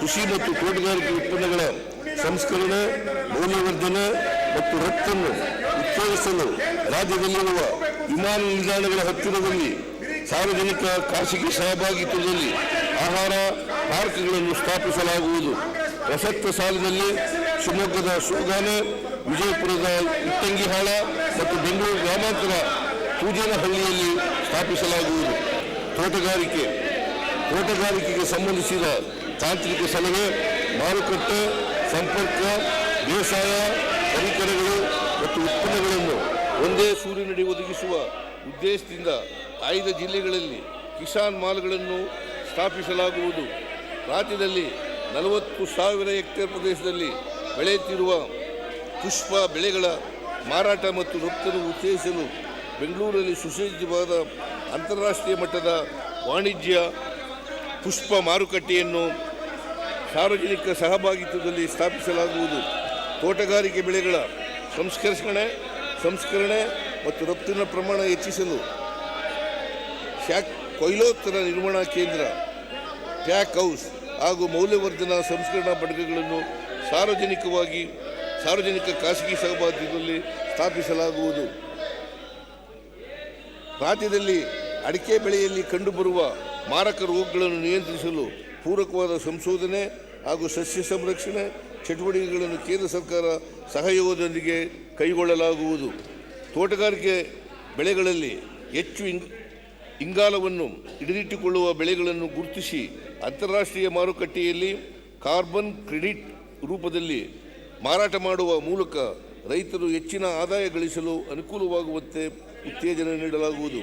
ಕೃಷಿ ಮತ್ತು ತೋಟಗಾರಿಕೆ ಉತ್ಪನ್ನಗಳ ಸಂಸ್ಕರಣೆ, ಮೌಲ್ಯವರ್ಧನೆ ಮತ್ತು ರಫ್ತನ್ನು ಉತ್ತೇಜಿಸಲು ರಾಜ್ಯದಲ್ಲಿರುವ ವಿಮಾನ ನಿಲ್ದಾಣಗಳ ಹತ್ತಿರದಲ್ಲಿ ಸಾರ್ವಜನಿಕ ಖಾಸಗಿ ಸಹಭಾಗಿತ್ವದಲ್ಲಿ ಆಹಾರ ಪಾರ್ಕ್ಗಳನ್ನು ಸ್ಥಾಪಿಸಲಾಗುವುದು. ಪ್ರಸಕ್ತ ಸಾಲಿನಲ್ಲಿ ಶಿವಮೊಗ್ಗದ ಸೋಗಾನೆ ವಿಜಯಪುರದ ಇಟ್ಟಂಗಿಹಾಳ ಮತ್ತು ಬೆಂಗಳೂರು ಗ್ರಾಮಾಂತರ ಪೂಜನಹಳ್ಳಿಯಲ್ಲಿ ಸ್ಥಾಪಿಸಲಾಗುವುದು. ತೋಟಗಾರಿಕೆ, ತೋಟಗಾರಿಕೆಗೆ ಸಂಬಂಧಿಸಿದ ತಾಂತ್ರಿಕ ಸಲಹೆ, ಮಾರುಕಟ್ಟೆ, ಸಂಪರ್ಕ, ಬೇಸಾಯ, ಪರಿಕರಗಳು ಮತ್ತು ಉತ್ಪನ್ನಗಳನ್ನು ಒಂದೇ ಸೂರಿನಡಿ ಒದಗಿಸುವ ಉದ್ದೇಶದಿಂದ ಆಯ್ದ ಜಿಲ್ಲೆಗಳಲ್ಲಿ ಕಿಸಾನ್ ಮಾಲ್ಗಳನ್ನು ಸ್ಥಾಪಿಸಲಾಗುವುದು. ರಾಜ್ಯದಲ್ಲಿ ನಲವತ್ತು ಸಾವಿರ ಹೆಕ್ಟೇರ್ ಪ್ರದೇಶದಲ್ಲಿ ಬೆಳೆಯುತ್ತಿರುವ ಪುಷ್ಪ ಬೆಳೆಗಳ ಮಾರಾಟ ಮತ್ತು ರಫ್ತನ್ನು ಉತ್ತೇಜಿಸಲು ಬೆಂಗಳೂರಲ್ಲಿ ಸುಸಜ್ಜಿತವಾದ ಅಂತಾರಾಷ್ಟ್ರೀಯ ಮಟ್ಟದ ವಾಣಿಜ್ಯ ಪುಷ್ಪ ಮಾರುಕಟ್ಟೆಯನ್ನು ಸಾರ್ವಜನಿಕ ಸಹಭಾಗಿತ್ವದಲ್ಲಿ ಸ್ಥಾಪಿಸಲಾಗುವುದು. ತೋಟಗಾರಿಕೆ ಬೆಳೆಗಳ ಸಂಸ್ಕರಣೆ ಸಂಸ್ಕರಣೆ ಮತ್ತು ರಫ್ತಿನ ಪ್ರಮಾಣ ಹೆಚ್ಚಿಸಲು ಶ್ಯಾಕ್ ಕೊಯ್ಲೋತ್ತರ ನಿರ್ವಹಣಾ ಕೇಂದ್ರ ಟ್ಯಾಕ್ ಹೌಸ್ ಹಾಗೂ ಮೌಲ್ಯವರ್ಧನ ಸಂಸ್ಕರಣಾ ಘಟಕಗಳನ್ನು ಸಾರ್ವಜನಿಕವಾಗಿ, ಸಾರ್ವಜನಿಕ ಖಾಸಗಿ ಸಹಭಾಗಿತ್ವದಲ್ಲಿ ಸ್ಥಾಪಿಸಲಾಗುವುದು. ರಾಜ್ಯದಲ್ಲಿ ಅಡಿಕೆ ಬೆಳೆಯಲ್ಲಿ ಕಂಡುಬರುವ ಮಾರಕ ರೋಗಗಳನ್ನು ನಿಯಂತ್ರಿಸಲು ಪೂರಕವಾದ ಸಂಶೋಧನೆ ಹಾಗೂ ಸಸ್ಯ ಸಂರಕ್ಷಣೆ ಚಟುವಟಿಕೆಗಳನ್ನು ಕೇಂದ್ರ ಸರ್ಕಾರ ಸಹಯೋಗದೊಂದಿಗೆ ಕೈಗೊಳ್ಳಲಾಗುವುದು. ತೋಟಗಾರಿಕೆ ಬೆಳೆಗಳಲ್ಲಿ ಹೆಚ್ಚು ಇಂಗ್ ಇಂಗಾಲವನ್ನು ಹಿಡಿದಿಟ್ಟುಕೊಳ್ಳುವ ಬೆಳೆಗಳನ್ನು ಗುರುತಿಸಿ ಅಂತಾರಾಷ್ಟ್ರೀಯ ಮಾರುಕಟ್ಟೆಯಲ್ಲಿ ಕಾರ್ಬನ್ ಕ್ರೆಡಿಟ್ ರೂಪದಲ್ಲಿ ಮಾರಾಟ ಮಾಡುವ ಮೂಲಕ ರೈತರು ಹೆಚ್ಚಿನ ಆದಾಯ ಗಳಿಸಲು ಅನುಕೂಲವಾಗುವಂತೆ ಉತ್ತೇಜನ ನೀಡಲಾಗುವುದು.